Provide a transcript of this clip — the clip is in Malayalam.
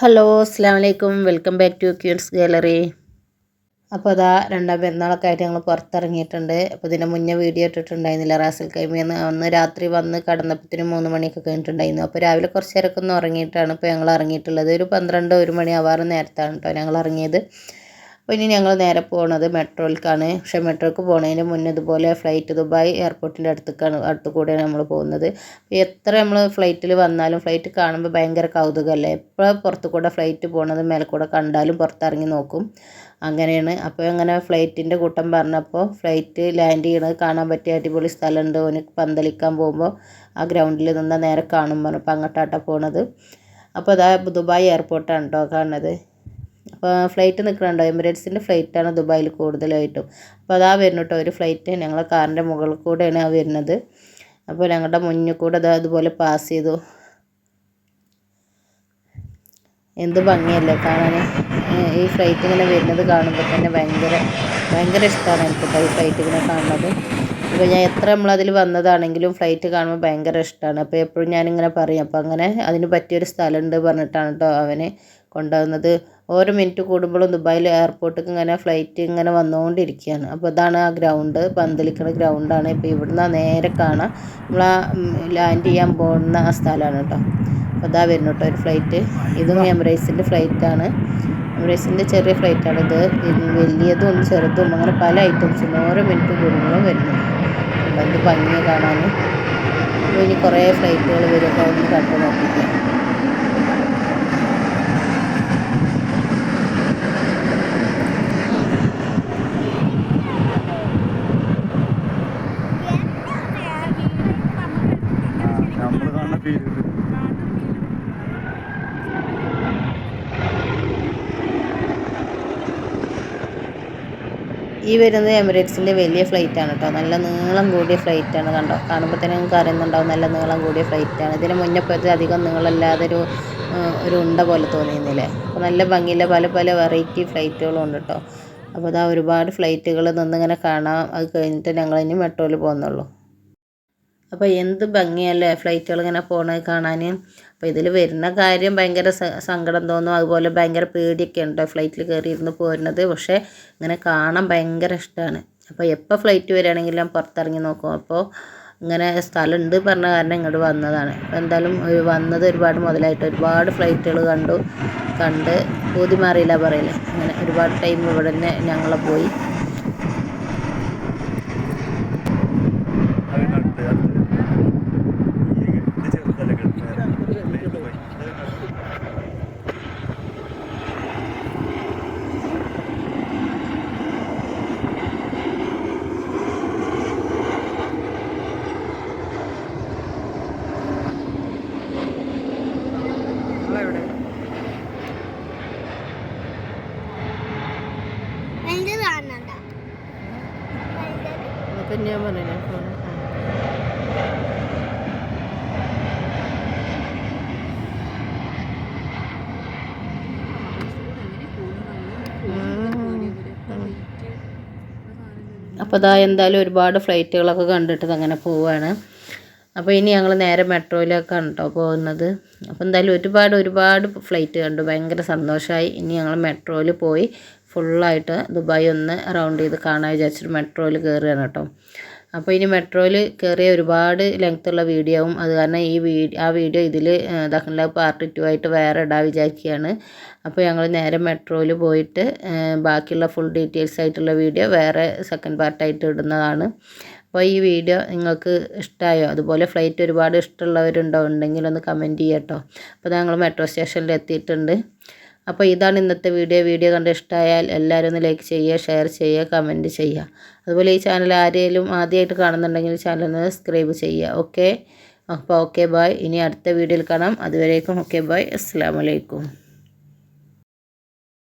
ഹലോ അസ്സാം വലൈക്കും welcome back to Queens Gallery. അപ്പോൾ അതാ രണ്ടാം പെരുന്നാളൊക്കെ ആയിട്ട് ഞങ്ങൾ പുറത്തിറങ്ങിയിട്ടുണ്ട്. അപ്പോൾ ഇതിന്റെ മുന്നേ വീഡിയോ ഇട്ടിട്ടുണ്ടായിരുന്നില്ല. റാസൽ കൈമിന്ന് അന്ന് രാത്രി വന്ന് കടന്നപ്പത്തിന് മൂന്ന് മണിയൊക്കെ കഴിഞ്ഞിട്ടുണ്ടായിരുന്നു. അപ്പോൾ രാവിലെ കുറച്ച് നേരമൊക്കെ ഒന്ന് ഉറങ്ങിയിട്ടാണ് ഇപ്പോൾ ഞങ്ങൾ ഇറങ്ങിയിട്ടുള്ളത്. ഒരു പന്ത്രണ്ട് ഒരു മണി ആവാറ് നേരത്താണ് കേട്ടോ ഞങ്ങൾ ഇറങ്ങിയത്. അപ്പോൾ ഇനി ഞങ്ങൾ നേരെ പോകുന്നത് മെട്രോയിലേക്കാണ്. പക്ഷെ മെട്രോയ്ക്ക് പോകുന്നതിന് മുന്നേ ഇതുപോലെ ഫ്ലൈറ്റ് ദുബായ് എയർപോർട്ടിന്റെ അടുത്തേക്കാണ് അടുത്ത് കൂടെയാണ് നമ്മൾ പോകുന്നത് എത്ര നമ്മൾ ഫ്ലൈറ്റിൽ വന്നാലും ഫ്ലൈറ്റ് കാണുമ്പോൾ ഭയങ്കര കൗതുകമല്ലേ എപ്പോഴും പുറത്ത് കൂടെ ഫ്ലൈറ്റ് പോകുന്നത് മേലെ കൂടെ കണ്ടാലും പുറത്തിറങ്ങി നോക്കും. അങ്ങനെയാണ്. അപ്പോൾ അങ്ങനെ ഫ്ലൈറ്റിന്റെ കൂട്ടം പറഞ്ഞപ്പോൾ ഫ്ലൈറ്റ് ലാൻഡ് ചെയ്യണത് കാണാൻ പറ്റിയ അടിപൊളി സ്ഥലമുണ്ട് ഓന് പന്തലിക്കാൻ പോകുമ്പോൾ ആ ഗ്രൗണ്ടിൽ നിന്നാൽ നേരെ കാണും പറഞ്ഞപ്പോൾ അങ്ങോട്ടാട്ടാണ് പോണത്. അപ്പോൾ അതാ ദുബായ് എയർപോർട്ടാണ് കേട്ടോ കാണുന്നത്. ഫ്ലൈറ്റ് നിൽക്കുന്നുണ്ടോ എമിറേറ്റ്സിന്റെ ഫ്ലൈറ്റാണ് ദുബായിൽ കൂടുതലായിട്ടും. അപ്പോൾ അതാ വരുന്നു കേട്ടോ ഒരു ഫ്ലൈറ്റ് ഞങ്ങളെ കാറിന്റെ മുകളിൽ കൂടെയാണ് ആ വരുന്നത്. അപ്പോൾ ഞങ്ങളുടെ മുന്നിൽ കൂടെ അതാ അതുപോലെ പാസ് ചെയ്തു. എന്ത് ഭംഗിയല്ലേ കാണാൻ ഈ ഫ്ലൈറ്റ് ഇങ്ങനെ വരുന്നത് കാണുമ്പോൾ തന്നെ ഭയങ്കര ഭയങ്കര ഇഷ്ടമാണ് എനിക്ക് ഈ ഫ്ലൈറ്റ് ഇങ്ങനെ കാണുന്നത്. അപ്പോൾ ഞാൻ എത്ര നമ്മളതിൽ വന്നതാണെങ്കിലും ഫ്ലൈറ്റ് കാണുമ്പോൾ ഭയങ്കര ഇഷ്ടമാണ് അപ്പോൾ എപ്പോഴും ഞാനിങ്ങനെ പറയും. അപ്പോൾ അങ്ങനെ അതിന് പറ്റിയൊരു സ്ഥലമുണ്ട് പറഞ്ഞിട്ടാണ് കേട്ടോ അവനെ കൊണ്ടുവന്നത്. ഓരോ മിനിറ്റ് കൂടുമ്പോഴും ദുബായിൽ എയർപോർട്ടിലേക്ക് ഇങ്ങനെ ഫ്ലൈറ്റ് ഇങ്ങനെ വന്നുകൊണ്ടിരിക്കുകയാണ്. അപ്പോൾ ഇതാണ് ആ ഗ്രൗണ്ട് പന്തലിക്കുന്ന ഗ്രൗണ്ടാണ് ഇപ്പോൾ ഇവിടുന്ന് നേരെ കാണാം. നമ്മൾ ആ ലാൻഡ് ചെയ്യാൻ പോകുന്ന ആ സ്ഥലമാണ് കേട്ടോ. അപ്പോൾ ഇതാ വരുന്നു കേട്ടോ ഒരു ഫ്ലൈറ്റ് ഇതും എമിറേറ്റ്സിന്റെ ഫ്ലൈറ്റാണ് എമിറേറ്റ്സിന്റെ ചെറിയ ഫ്ലൈറ്റാണ് ഇത്. വലിയതും ചെറുതും അങ്ങനെ പല ഐറ്റംസും ഓരോ മിനിറ്റ് കൂടുമ്പോഴും വരുന്നു. എന്ത് ഭംഗിയാണ് കാണാൻ ഇനി കുറേ ഫ്ലൈറ്റുകൾ വരും. അപ്പോൾ ഒന്ന് കണ്ടു ഈ വരുന്നത് എമിറേറ്റ്സിന്റെ വലിയ ഫ്ലൈറ്റാണ് കേട്ടോ. നല്ല നീളം കൂടിയ ഫ്ലൈറ്റാണ് കണ്ടോ. കാണുമ്പോൾ തന്നെ നിങ്ങൾക്ക് അറിയുന്നുണ്ടാവും നല്ല നീളം കൂടിയ ഫ്ലൈറ്റാണ്. ഇതിന് മുന്നേ പോയത് അധികം നീളമില്ലാതെ ഒരു ഒരു ഉണ്ട പോലെ തോന്നിയിരുന്നില്ലേ? അപ്പോൾ നല്ല ഭംഗിയില്ല പല പല വെറൈറ്റി ഫ്ലൈറ്റുകളും ഉണ്ട് കേട്ടോ. അപ്പോൾ അതാ ഒരുപാട് ഫ്ലൈറ്റുകൾ നിന്നിങ്ങനെ കാണാം. അത് കഴിഞ്ഞിട്ട് ഞങ്ങൾ ഇനി മെട്രോയിൽ പോകുന്നുള്ളൂ. അപ്പോൾ എന്ത് ഭംഗിയല്ലേ ഫ്ലൈറ്റുകൾ ഇങ്ങനെ പോണത് കാണാൻ അപ്പോൾ ഇതിൽ വരുന്ന കാര്യം ഭയങ്കര സങ്കടം തോന്നും. അതുപോലെ ഭയങ്കര പേടിയൊക്കെ ഉണ്ട് ഫ്ലൈറ്റിൽ കയറിയിരുന്ന് പോരുന്നത്. പക്ഷേ ഇങ്ങനെ കാണാൻ ഭയങ്കര ഇഷ്ടമാണ് അപ്പോൾ എപ്പോൾ ഫ്ലൈറ്റ് വരികയാണെങ്കിൽ ഞാൻ പുറത്തിറങ്ങി നോക്കും. അപ്പോൾ ഇങ്ങനെ സ്ഥലമുണ്ട് പറഞ്ഞ കാരണം ഇങ്ങോട്ട് വന്നതാണ്. എന്തായാലും വന്നത് ഒരുപാട് മുതലായിട്ട് ഒരുപാട് ഫ്ലൈറ്റുകൾ കണ്ടു. കണ്ട് പൂതി മാറിയില്ല പറയില്ലേ അങ്ങനെ ഒരുപാട് ടൈം ഇവിടെ തന്നെ ഞങ്ങൾ പോയി. പറഞ്ഞില്ലേ ഫോൺ അപ്പോൾ ഇതാ എന്തായാലും ഒരുപാട് ഫ്ലൈറ്റുകളൊക്കെ കണ്ടിട്ട് അങ്ങനെ പോവുകയാണ് അപ്പോൾ ഇനി ഞങ്ങൾ നേരെ മെട്രോയിലേക്കാണ് കേട്ടോ പോകുന്നത്. അപ്പോൾ എന്തായാലും ഒരുപാട് ഒരുപാട് ഫ്ലൈറ്റ് കണ്ടു. ഭയങ്കര സന്തോഷമായി ഇനി ഞങ്ങൾ മെട്രോയിൽ പോയി ഫുള്ളായിട്ട് ദുബായ് ഒന്ന് റൗണ്ട് ചെയ്ത് കാണാൻ വിചാരിച്ചിട്ട് മെട്രോയിൽ കയറുകയാണ് കേട്ടോ. അപ്പോൾ ഇനി മെട്രോയിൽ കയറിയ ഒരുപാട് ലെങ്ത്തുള്ള വീഡിയോ ആവും അത് കാരണം ഈ വീഡിയോ ആ വീഡിയോ ഇതിൽ ദഹ്ല പാർട്ട് ടു ആയിട്ട് വേറെ ഇടാൻ വിചാരിക്കുകയാണ്. അപ്പോൾ ഞങ്ങൾ നേരെ മെട്രോയിൽ പോയിട്ട് ബാക്കിയുള്ള ഫുൾ ഡീറ്റെയിൽസ് ആയിട്ടുള്ള വീഡിയോ വേറെ സെക്കൻഡ് പാർട്ടായിട്ട് ഇടുന്നതാണ്. അപ്പോൾ ഈ വീഡിയോ നിങ്ങൾക്ക് ഇഷ്ടമായോ അതുപോലെ ഫ്ലൈറ്റ് ഒരുപാട് ഇഷ്ടമുള്ളവരുണ്ടോ? ഉണ്ടെങ്കിൽ ഒന്ന് കമന്റ് ചെയ്യട്ടോ. അപ്പോൾ ഞങ്ങൾ മെട്രോ സ്റ്റേഷനിൽ എത്തിയിട്ടുണ്ട്. അപ്പോൾ ഇതാണ് ഇന്നത്തെ വീഡിയോ. വീഡിയോ കണ്ട് ഇഷ്ടമായാൽ എല്ലാവരും ഒന്ന് ലൈക്ക് ചെയ്യുക ഷെയർ ചെയ്യുക കമന്റ് ചെയ്യുക. അതുപോലെ ഈ ചാനൽ ആരെങ്കിലും ആദ്യമായിട്ട് കാണുന്നുണ്ടെങ്കിൽ ചാനൽ ഒന്ന് സബ്സ്ക്രൈബ് ചെയ്യുക. ഓക്കെ അപ്പോൾ ഓക്കെ ബായ് ഇനി അടുത്ത വീഡിയോയിൽ കാണാം. അതുവരേക്കും ഓക്കെ ബായ് അസ്സാം വലൈക്കും